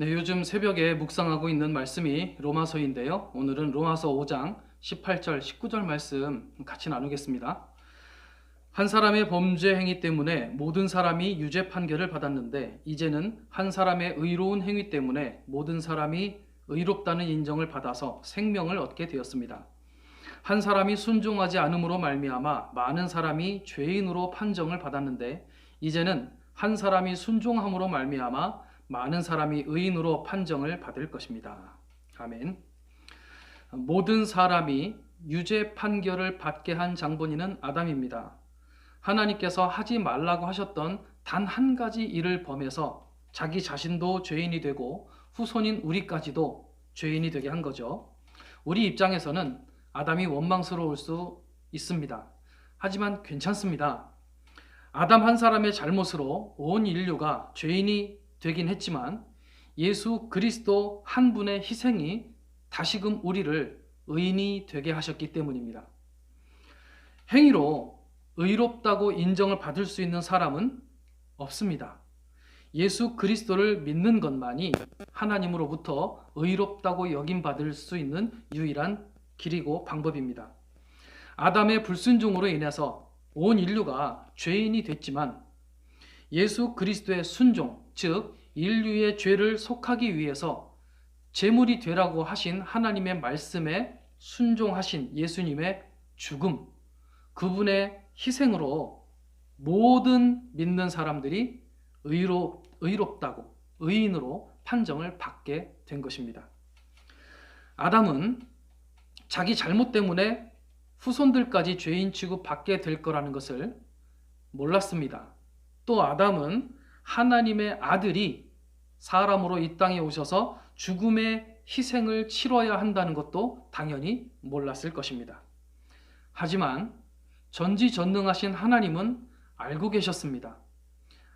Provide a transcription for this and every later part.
네, 요즘 새벽에 묵상하고 있는 말씀이 로마서인데요. 오늘은 로마서 5장 18절, 19절 말씀 같이 나누겠습니다. 한 사람의 범죄 행위 때문에 모든 사람이 유죄 판결을 받았는데 이제는 한 사람의 의로운 행위 때문에 모든 사람이 의롭다는 인정을 받아서 생명을 얻게 되었습니다. 한 사람이 순종하지 않음으로 말미암아 많은 사람이 죄인으로 판정을 받았는데 이제는 한 사람이 순종함으로 말미암아 많은 사람이 의인으로 판정을 받을 것입니다. 아멘. 모든 사람이 유죄 판결을 받게 한 장본인은 아담입니다. 하나님께서 하지 말라고 하셨던 단 한 가지 일을 범해서 자기 자신도 죄인이 되고 후손인 우리까지도 죄인이 되게 한 거죠. 우리 입장에서는 아담이 원망스러울 수 있습니다. 하지만 괜찮습니다. 아담 한 사람의 잘못으로 온 인류가 죄인이 되긴 했지만 예수 그리스도 한 분의 희생이 다시금 우리를 의인이 되게 하셨기 때문입니다. 행위로 의롭다고 인정을 받을 수 있는 사람은 없습니다. 예수 그리스도를 믿는 것만이 하나님으로부터 의롭다고 여김받을 수 있는 유일한 길이고 방법입니다. 아담의 불순종으로 인해서 온 인류가 죄인이 됐지만 예수 그리스도의 순종, 즉 인류의 죄를 속하기 위해서 제물이 되라고 하신 하나님의 말씀에 순종하신 예수님의 죽음, 그분의 희생으로 모든 믿는 사람들이 의로, 의롭다고 의인으로 판정을 받게 된 것입니다. 아담은 자기 잘못 때문에 후손들까지 죄인 취급받게 될 거라는 것을 몰랐습니다. 또 아담은 하나님의 아들이 사람으로 이 땅에 오셔서 죽음의 희생을 치러야 한다는 것도 당연히 몰랐을 것입니다. 하지만 전지전능하신 하나님은 알고 계셨습니다.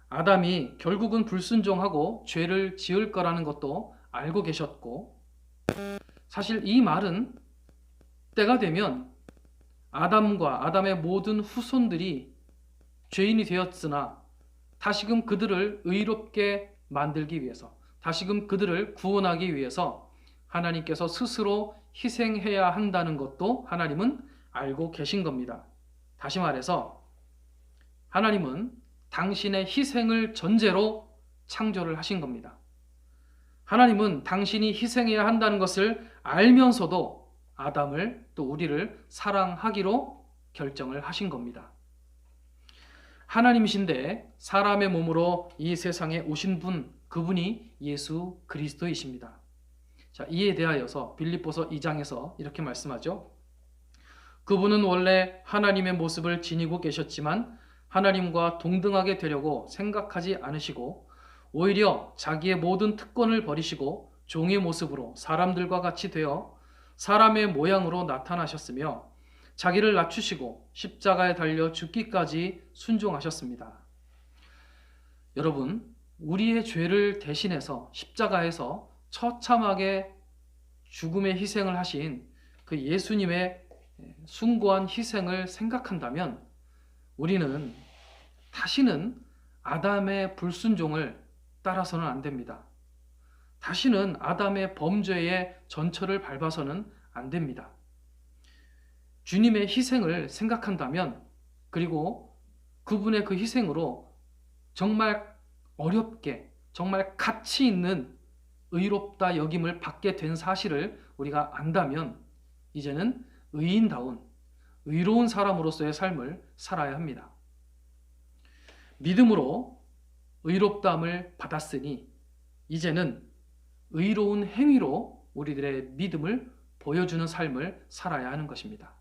아담이 결국은 불순종하고 죄를 지을 거라는 것도 알고 계셨고, 사실 이 말은 때가 되면 아담과 아담의 모든 후손들이 죄인이 되었으나 다시금 그들을 의롭게 만들기 위해서, 다시금 그들을 구원하기 위해서 하나님께서 스스로 희생해야 한다는 것도 하나님은 알고 계신 겁니다. 다시 말해서 하나님은 당신의 희생을 전제로 창조를 하신 겁니다. 하나님은 당신이 희생해야 한다는 것을 알면서도 아담을 또 우리를 사랑하기로 결정을 하신 겁니다. 하나님이신데 사람의 몸으로 이 세상에 오신 분, 그분이 예수 그리스도이십니다. 자, 이에 대하여서 빌립보서 2장에서 이렇게 말씀하죠. 그분은 원래 하나님의 모습을 지니고 계셨지만 하나님과 동등하게 되려고 생각하지 않으시고 오히려 자기의 모든 특권을 버리시고 종의 모습으로 사람들과 같이 되어 사람의 모양으로 나타나셨으며 자기를 낮추시고 십자가에 달려 죽기까지 순종하셨습니다. 여러분, 우리의 죄를 대신해서 십자가에서 처참하게 죽음의 희생을 하신 그 예수님의 숭고한 희생을 생각한다면 우리는 다시는 아담의 불순종을 따라서는 안 됩니다. 다시는 아담의 범죄의 전철을 밟아서는 안 됩니다. 주님의 희생을 생각한다면 그리고 그분의 그 희생으로 정말 어렵게 정말 가치 있는 의롭다 여김을 받게 된 사실을 우리가 안다면 이제는 의인다운 의로운 사람으로서의 삶을 살아야 합니다. 믿음으로 의롭다함을 받았으니 이제는 의로운 행위로 우리들의 믿음을 보여주는 삶을 살아야 하는 것입니다.